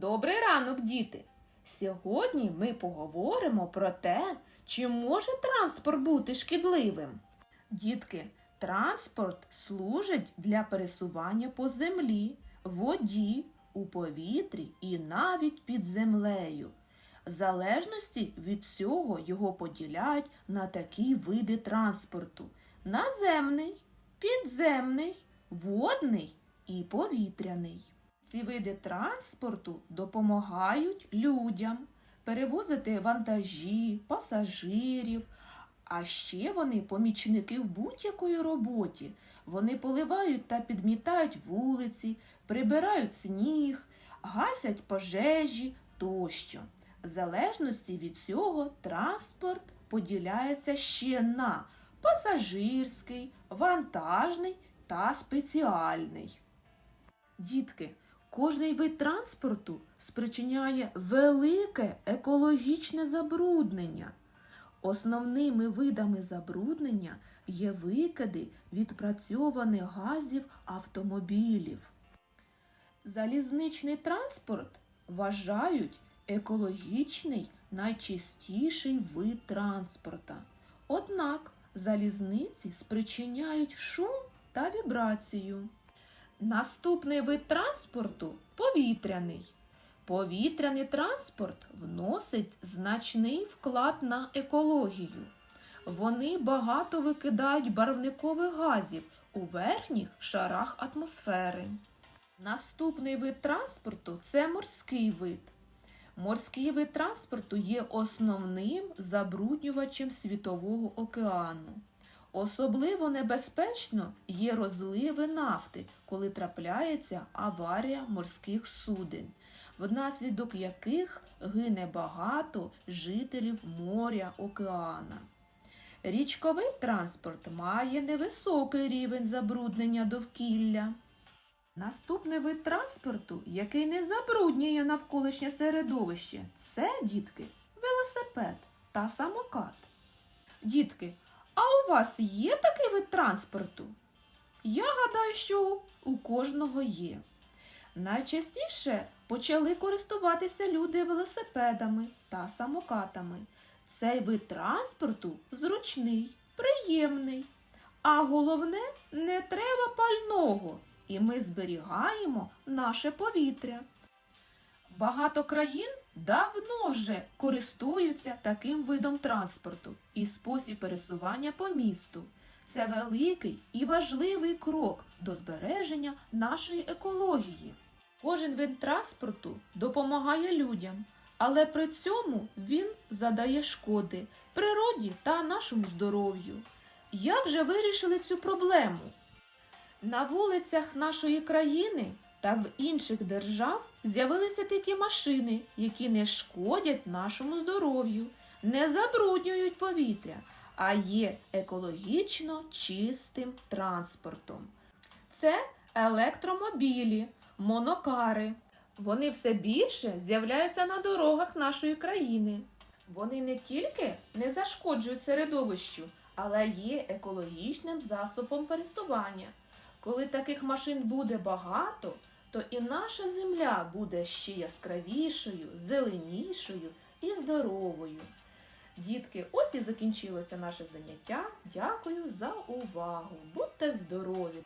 Добрий ранок, діти! Сьогодні ми поговоримо про те, чи може транспорт бути шкідливим. Дітки, транспорт служить для пересування по землі, воді, у повітрі і навіть під землею. В залежності від цього його поділяють на такі види транспорту: наземний, підземний, водний і повітряний. Ці види транспорту допомагають людям перевозити вантажі, пасажирів, а ще вони помічники в будь-якої роботі. Вони поливають та підмітають вулиці, прибирають сніг, гасять пожежі тощо. В залежності від цього транспорт поділяється ще на пасажирський, вантажний та спеціальний. Дітки, кожний вид транспорту спричиняє велике екологічне забруднення. Основними видами забруднення є викиди відпрацьованих газів автомобілів. Залізничний транспорт вважають екологічний найчистіший вид транспорта. Однак залізниці спричиняють шум та вібрацію. Наступний вид транспорту повітряний. Повітряний транспорт вносить значний вклад на екологію. Вони багато викидають барвникових газів у верхніх шарах атмосфери. Наступний вид транспорту це морський вид. Морський вид транспорту є основним забруднювачем світового океану. Особливо небезпечно є розливи нафти, коли трапляється аварія морських суден, внаслідок яких гине багато жителів моря океана. Річковий транспорт має невисокий рівень забруднення довкілля. Наступний вид транспорту, який не забруднює навколишнє середовище, це, дітки, велосипед та самокат. Дітки, а у вас є такий вид транспорту? Я гадаю, що у кожного є. Найчастіше почали користуватися люди велосипедами та самокатами. Цей вид транспорту зручний, приємний. А головне, не треба пального, і ми зберігаємо наше повітря. Багато країн давно вже користуються таким видом транспорту і спосіб пересування по місту. Це великий і важливий крок до збереження нашої екології. Кожен вид транспорту допомагає людям, але при цьому він задає шкоди природі та нашому здоров'ю. Як же вирішили цю проблему? На вулицях нашої країни та в інших держав з'явилися такі машини, які не шкодять нашому здоров'ю, не забруднюють повітря, а є екологічно чистим транспортом. Це електромобілі, монокари. Вони все більше з'являються на дорогах нашої країни. Вони не тільки не зашкоджують середовищу, але є екологічним засобом пересування. Коли таких машин буде багато, то і наша земля буде ще яскравішою, зеленішою і здоровою. Дітки, ось і закінчилося наше заняття. Дякую за увагу. Будьте здорові!